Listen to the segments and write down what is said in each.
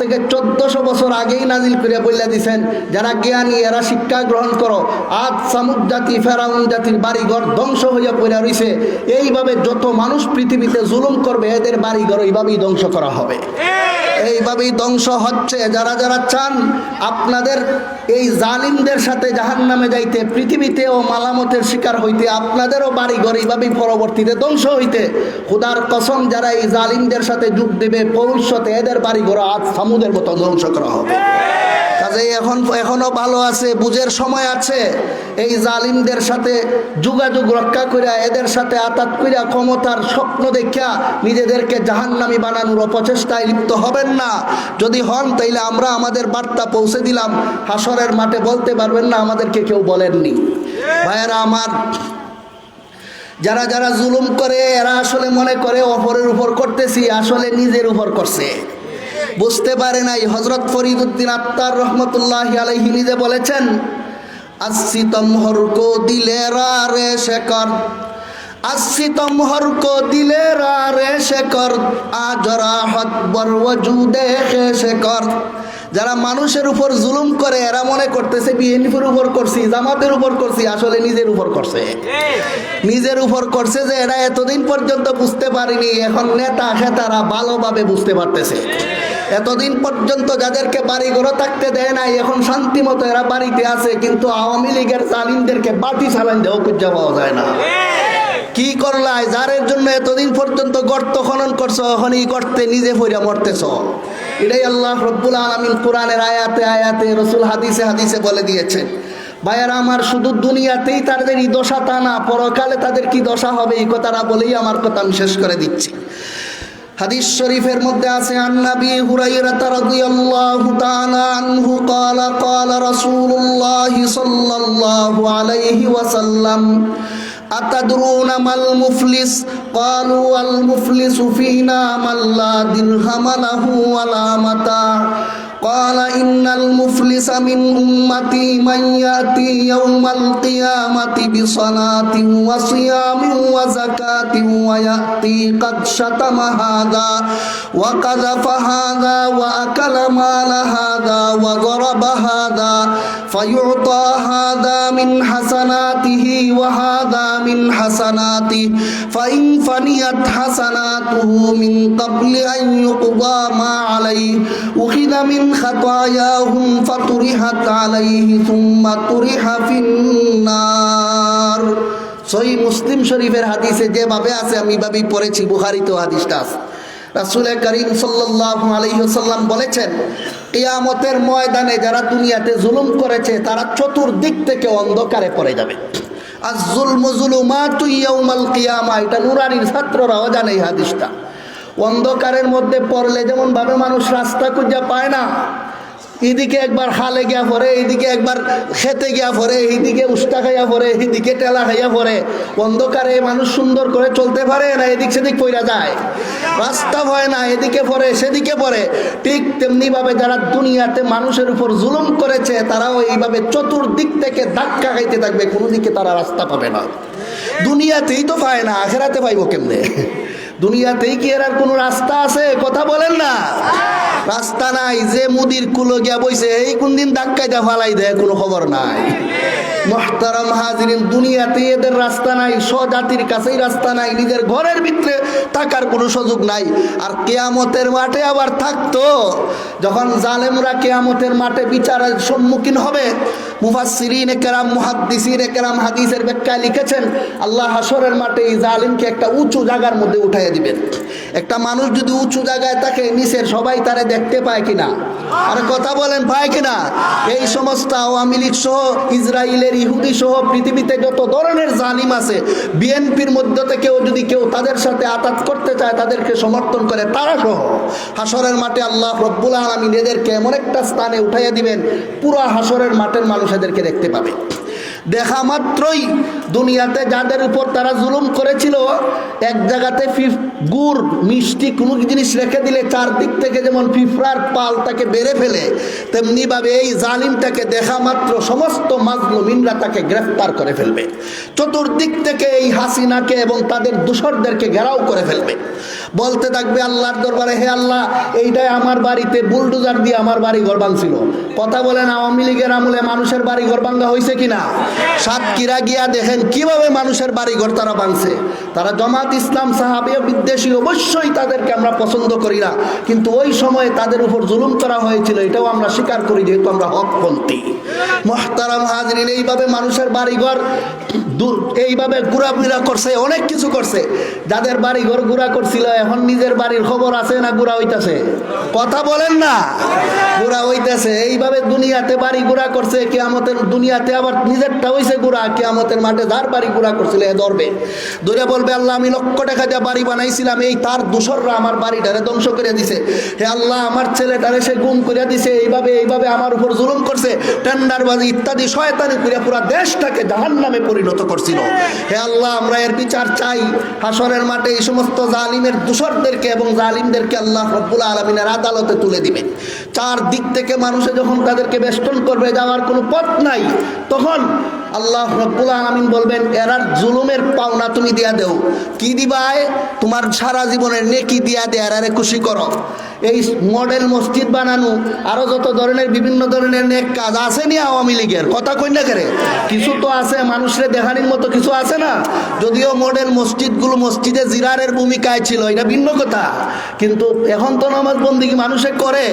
থেকে চোদ্দশো বছর আগেই নাজিল করে বইলা দিছেন, যারা জ্ঞানী, এরা শিক্ষা গ্রহণ করো। আজ সামুদ জাতি, ফেরাউন জাতির বাড়িঘর ধ্বংস হইয়া পড়ে রইছে। এইভাবে যত মানুষ পৃথিবীতে জুলুম করবে, এদের বাড়িঘর এইভাবেই ধ্বংস করা হবে। এইভাবেই ধ্বংস হচ্ছে। যারা যারা চান আপনাদের এই জালিমদের সাথে জাহান নামে যাইতে পৃথিবীতে ও মালামতের শিকার হইতে, আপনাদেরও বাড়িঘর এইভাবেই পরবর্তীতে ধ্বংস হইতে। খুদার কসম, যারা এই জালিমদের সাথে যোগ দেবে, ভবিষ্যতে এদের বাড়িঘর আজ সামুদের মতো ধ্বংস করা হবে। কাজে এখন এখনও ভালো আছে বুঝের সময় আছে। এই জালিমদের সাথে যোগাযোগ রক্ষা করিয়া এদের সাথে আতাত করিয়া ক্ষমতার স্বপ্ন দেখিয়া নিজেদেরকে জাহান্নামি বানানোর অপচেষ্টায় লিপ্ত হবেন না। যদি হন তাইলে আমরা আমাদের বার্তা পৌঁছে দিলাম। হাসরের মাঠে বলতে পারবেন না আমাদেরকে কেউ বলেননি। ভাইয়েরা আমার যারা যারা জুলুম করে এরা আসলে মনে করে অপরের উপর করতেছি আসলে নিজের উপর করছে। বুঝতে পারে নাই। হজরত ফরিদুদ্দিন আত্মার রহমতুল্লাহ আলহি নিজে বলেছেন আসি তমহর কো দিলে রে শেখর আসি তমহর কো দিলে রে শেখর আজরা হত বর ওজুদে শেখর। যারা মানুষের উপর জুলুম করে, এরা মনে করতেছে, বিএনপির উপর করছি, জামাতের উপর করছি। আসলে নিজের উপর করছে। নিজের উপর করছে যে, এরা এতদিন পর্যন্ত বুঝতে পারিনি, এখন নেতা খেতারা ভালোভাবে বুঝতে পারতেছে। এতদিন পর্যন্ত যাদেরকে বাড়ি ঘরে থাকতে দেয় নাই, এখন শান্তি মতো এরা বাড়িতে আছে, কিন্তু আওয়ামী লীগের জালিমদেরকে বাটি চালান দেওয়া খুঁজা পাওয়া যায় না। কি করলাই যারের জন্য এতদিন পর্যন্ত গর্ত খনন করছ এখন এই গর্তে নিজে ফইরা মরতেছ। এটাই আল্লাহ রব্বুল আলমিন কোরআনের আয়াতে আয়াতে রসুল হাদিসে হাদিসে বলে দিয়েছেন ভাইয়ারা, আমার শুধু দুনিয়াতেই তাদের এই দশা তা না, পরকালে তাদের কি দশা হবে এই কথাটা বলেই আমার কথা আমি শেষ করে দিচ্ছি। হাদিস শরীফের মধ্যে আছে আন্নাবি হুরাইরা রাদিয়াল্লাহু তাআলা আনহু ক্বালা ক্বালা রাসূলুল্লাহ সাল্লাল্লাহু আলাইহি ওয়াসাল্লাম أتدرون ما المفلس قالوا المفلس فينا من لا درهم له ولا متاع قال إن المفلس من أمتي من يأتي يوم القيامة بصلاة وصيام وزكاة ويأتي قد شتم هذا وقذف هذا وأكل مال هذا وضرب هذا فيعطى هذا من حسناته وهذا من حسناته فإن فنيت حسناته من قبل أن يقضى ما عليه أخذ من خطاياهم فطرحت عليه ثم طرح في النار সহি মুসলিম শরীফের হাদিসে যেভাবে আছে আমি ভাবেই পড়েছি বুহারিতেও হাদিসটা আছে রাসুল করিম সাল্লাহ আলহিহসাল্লাম বলেছেন কিয়ামতের ময়দানে যারা দুনিয়াতে জুলুম করেছে তারা চতুর্দিক থেকে অন্ধকারে পড়ে যাবে আর জুলম জুলুমা তুই ইয়াউমাল কিয়ামা এটা নুরানির ছাত্ররাও জানে এই হাদিসটা অন্ধকারের মধ্যে পড়লে যেমন ভাবে মানুষ রাস্তা খুঁজা পায় না, এদিকে একবার হালে গিয়া পরে এইদিকে একবার খেতে গিয়া পরে এইদিকে উস্তা খাইয়া পরে এইদিকে টেলা খাইয়া পরে অন্ধকারে মানুষ সুন্দর করে চলতে পারে না, এদিক সেদিক পইরা যায়। রাস্তা হয় না, এদিকে পরে সেদিকে পরে ঠিক তেমনিভাবে যারা দুনিয়াতে মানুষের উপর জুলুম করেছে, তারাও এইভাবে চতুর্দিক থেকে ধাক্কা খাইতে থাকবে, কোনো দিকে তারা রাস্তা পাবে না। দুনিয়াতেই তো পায় না, আখেরাতে পাইবো কেমনে? দুনিয়াতেই কি এর আর কোনো রাস্তা আছে? কথা বলেন না। রাস্তা নাই, যে মুদির কুলো গিয়া বইছে, এই কোন দিন ধাক্কাইটা ফালাই দেয় কোনো খবর নাই। মহতারাম হাজিরিন, দুনিয়াতে এদের রাস্তা নাই, স্বজাতির কাছেই রাস্তা নাই, নিজের ঘরের ভিতরে থাকার কোনো সুযোগ নাই। আর কেয়ামতের মাঠে আবার থাকতো, যখন জালেমরা কেয়ামতের মাঠে বিচারের সম্মুখীন হবে মুফাসসিরিন কেরাম মুহাদ্দিসিন কেরাম হাদিসের ব্যাখ্যায় লিখেছেন, আল্লাহ হাসরের মাঠে এই জালিমকে একটা উঁচু জায়গার মধ্যে উঠাইয়া দিবেন। একটা মানুষ যদি উঁচু জায়গায় থাকে, নিচের সবাই তারে দেখতে পায় কিনা? আর কথা বলেন, পায় কিনা? এই সমস্ত আওয়ামী লীগ সহ ইসরায়েলের ইহুদি সহ, পৃথিবীতে যত ধরনের জালিম আছে, বিএনপির মধ্য থেকেও যদি কেউ তাদের সাথে আতাত করতে চায়, তাদেরকে সমর্থন করে তারা সহ হাসরের মাঠে আল্লাহ রব্বুল আলমিন এদেরকে এমন একটা স্থানে উঠাইয়া দিবেন, পুরো হাসরের মাঠের মানুষ এদেরকে দেখতে পাবে। দেখা মাত্রই দুনিয়াতে যাদের উপর তারা জুলুম করেছিল, এক জায়গাতে গুড়, মিষ্টি, কোনো জিনিস রেখে দিলে চারদিক থেকে যেমন ফিফরার পাল তাকে বেড়ে ফেলে, তেমনিভাবে এই জালিমটাকে দেখা মাত্র সমস্ত মাজলুমিনরা তাকে গ্রেফতার করে ফেলবে। চতুর্দিক থেকে এই হাসিনাকে এবং তাদের দূষরদেরকে ঘেরাও করে ফেলবে। বলতে থাকবে আল্লাহর দরবারে, হে আল্লাহ, এইটাই আমার বাড়িতে বুলডোজার দিয়ে আমার বাড়ি ঘর ছিল কথা বলেন আওয়ামী লীগের আমলে মানুষের বাড়ি ঘর হয়েছে কিনা? সাতক্ষীরা গিয়া দেখেন কীভাবে মানুষের বাড়ি ঘর তারা ভাঙছে তারা জমাত ইসলাম সাহাবিয়া বিদ্বেষী অবশ্যই তাদেরকে আমরা পছন্দ করি না। কিন্তু ওই সময়ে তাদের উপর জুলুম করা হয়েছিল, এটাও আমরা স্বীকার করি যেহেতু আমরা হকপন্থী। মহতারাম হাজরিন, এইভাবে মানুষের বাড়িঘর দূর, এইভাবে ঘুরাফিরা করছে, অনেক কিছু করছে। যাদের বাড়ি ঘর করছিল, এখন নিজের বাড়ির খবর আছে না ঘুরা হইতাছে? কথা বলেন না। ঘুরা হইতাছে, এইভাবে দুনিয়াতে বাড়ি ঘুরা করছে, কেয়ামতের দুনিয়াতে আবার নিজেরটা হইছে ঘুরা, কেয়ামতের মাঠে যার বাড়ি ঘুরা করছিল, এ ধরবে। দূরে বলবে, আল্লাহ, আমি লক্ষ টাকা দিয়ে বাড়ি বানাইছিলাম, এই তার দূষররা আমার বাড়িটারে ধ্বংস করে দিছে। হে আল্লাহ, আমার ছেলেটারে সে গুম করে দিছে, এইভাবে এইভাবে আমার উপর জুলুম করছে টেন্ডারবাজি ইত্যাদি শয়তানি করে পুরো দেশটাকে জাহান নামে পরিণত করছিল। হে আল্লাহ, আমরা এর বিচার চাই। হাসরের মাঠে এই সমস্ত জালিমের দূষরদেরকে এবং জালিমদেরকে আল্লাহ রব্বুল আলমিনের আদালতে তুলে দিবে চার দিক থেকে মানুষে যখন তাদেরকে বেষ্টন করবে যাওয়ার কোনো পথ নাই, তখন আল্লাহ রব্বুল আলমিন বলবেন, এরার জুলুমের পাওনা তুমি দিয়া দেও। কি দিবায় তোমার সারা জীবনের নেকি দিয়া দে, এরারে খুশি করো। এই মডেল মসজিদ বানানো, আরও যত ধরনের, বিভিন্ন ধরনের নেক কাজ আছে নি আওয়ামী লীগের? কথা কই না করে? কিছু তো আছে, মানুষের দেখানির মতো কিছু আছে না? যদিও মডেল মসজিদগুলো মসজিদে জিরারের ভূমিকায় ছিল, এটা ভিন্ন কথা। কিন্তু এখন তো নামাজ বন্দি মানুষে করে?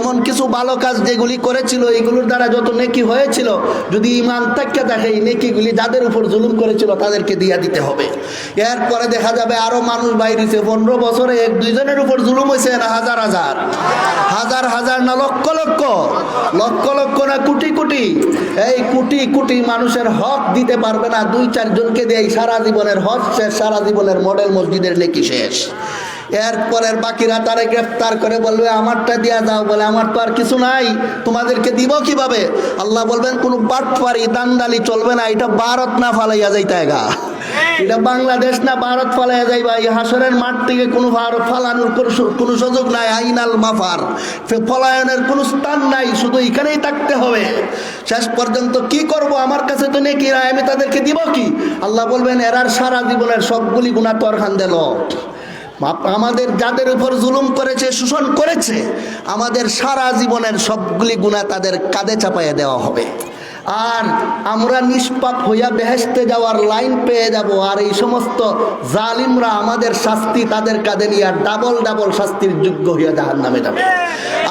এমন কিছু ভালো কাজ যেগুলি করেছিল এইগুলোর দ্বারা যত নেকি হয়েছিল, যদি ইমান থাকে এই নেকিগুলি যাদের উপর জুলুম করেছিল তাদেরকে দিয়া দিতে হবে। এরপরে দেখা যাবে আরও মানুষ বাইরেছে। পনেরো বছরে এক দুইজনের উপর জুলুম হয়েছে না হাজার হাজার? হাজার হাজার না লক্ষ লক্ষ? লক্ষ লক্ষ না কোটি কোটি? এই কোটি কোটি মানুষের হক দিতে পারবে না। দুই চারজনকে দিয়ে সারা জীবনের হক শেষ, সারা জীবনের মডেল মসজিদের নেকি শেষ। এরপরের বাকিরা তারে গ্রেফতার করে বলবে, আমারটা দিয়া যাও। বলে, আমার তো আর কিছু নাই, তোমাদেরকে দিব কীভাবে? আল্লাহ বলবেন, কোনো বাটপারি দান্দালি চলবে না, এটা ভারত না ফালাইয়া যাইতে গা। এটা বাংলাদেশ না ভারত ফালাইয়া যাইবা, এই হাসরের মাঠ থেকে কোনো ভারত ফালানোর কোনো সুযোগ নাই, আইনাল মাফার। ফে- পলায়নের কোনো স্থান নাই, শুধু এখানেই থাকতে হবে। শেষ পর্যন্ত কি করব, আমার কাছে তো নেই নাই, আমি তাদেরকে দিব কি? আল্লাহ বলবেন, এরার সারা জীবনের সবগুলি গুণা তোর খান দিল আমাদের যাদের উপর জুলুম করেছে, শোষণ করেছে, আমাদের সারা জীবনের সবগুলি গুণা তাদের কাঁধে চাপাইয়া দেওয়া হবে। আর আমরা নিষ্পাপ হইয়া বেহেস্তে যাওয়ার লাইন পেয়ে যাব, আর এই সমস্ত জালিমরা আমাদের শাস্তি তাদের কাঁধে নিয়ে ডাবল ডাবল শাস্তির যোগ্য হইয়া জাহান নামে যাবে।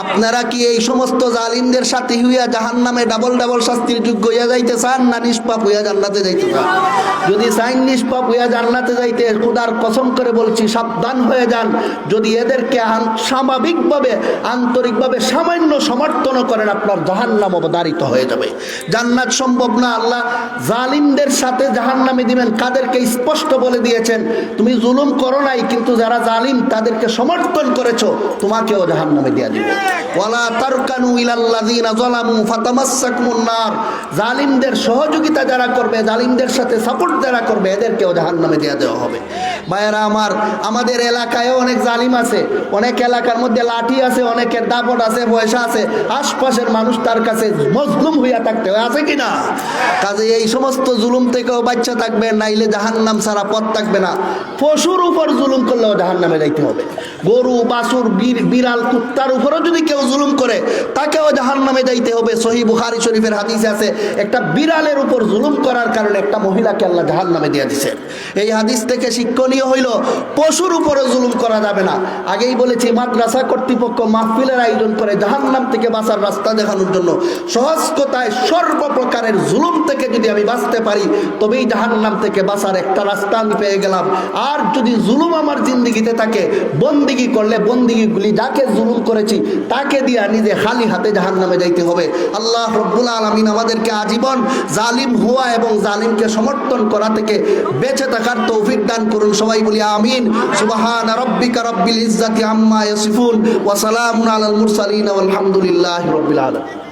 আপনারা কি এই সমস্ত জালিমদের সাথে হইয়া জাহান নামে ডাবল ডাবল শাস্তির যোগ্য হইয়া যাইতে চান, না নিষ্পাপ হইয়া জান্নাতে যাইতে চান? যদি চাইন নিষ্পাপ হইয়া জান্নাতে যাইতে, খুদার কসম করে বলছি, সাবধান হয়ে যান। যদি এদেরকে স্বাভাবিকভাবে, আন্তরিকভাবে সামান্য সমর্থন করেন, আপনার জাহান্নাম অবদারিত হয়ে যাবে। জান্নাত সম্ভব না, আল্লাহ জালিমদের সাথে জাহান্নামে দিবেন। কাদেরকে স্পষ্ট বলে দিয়েছেন, তুমি জুলুম করো নাই, কিন্তু যারা জালিম, তাদেরকে সমর্থন করেছ, তোমাকেও জাহান্নামে দিয়া দিব। ওয়ালা তারকানু ইলাল্লাযিনা যালামু ফাতামাসসাকুমুন নার। জালিমদের সহযোগিতা যারা করবে, জালিমদের সাথে সাপোর্ট যারা করবে, এদেরকেও জাহান্নামে দেওয়া দেওয়া হবে। ভাইয়েরা আমার, আমাদের এলাকায়ও অনেক জালিম আছে, অনেক এলাকার মধ্যে লাঠি আছে, অনেকের দাপট আছে, পয়সা আছে, আশপাশের মানুষ তার কাছে মজলুম হইয়া থাকতে হয়, আছে কি না? কাজে এই সমস্ত জুলুম থেকেও বাচ্চা থাকবে, নাইলে জাহান্নাম ছাড়া পথ থাকবে না। পশুর উপর জুলুম করলেও জাহান নামে যাইতে হবে। গরু বাসুর বিড়াল, কুত্তার উপরও যদি কেউ জুলুম করে, তাকেও জাহান নামে যাইতে হবে। সহি বুখারি শরীফের হাদিসে আছে, একটা বিড়ালের উপর জুলুম করার কারণে একটা মহিলাকে আল্লাহ জাহান্নামে দিয়ে দিছে। এই হাদিস থেকে শিক্ষণীয় হইল, পশুর উপরে জুলুম করা যাবে না। আগেই বলেছি, মাদ্রাসা কর্তৃপক্ষ মাহফিলের আয়োজন করে জাহান্নাম থেকে বাঁচার রাস্তা দেখানোর জন্য সহজ কথায় সর্বপ্রকারের জুলুম থেকে যদি আমি বাঁচতে পারি, তবেই জাহান্নাম থেকে বাঁচার একটা রাস্তা আমি পেয়ে গেলাম। আর যদি জুলুম আমার জিন্দিগিতে থাকে, বন্দিগি করলে বন্দিগিগুলি যাকে জুলুম করেছি, তাকে দিয়া নিজে খালি হাতে জাহান্নামে যাইতে হবে। আল্লাহ রব্বুল আলমিন আমাদেরকে আজীবন জালিম হওয়া এবং জালিমকে সমর্থন করা থেকে বেঁচে থাকার তৌফিক দান করুন। সবাই বলি আমিন। সুবহান রব্বিকা রব্বিল ইজ্জাতি আম্মা ইয়াসিফুন। ওয়া সালামুন আলাল মুরসালিন। ওয়াল হামদুলিল্লাহি রাব্বিল আলামিন।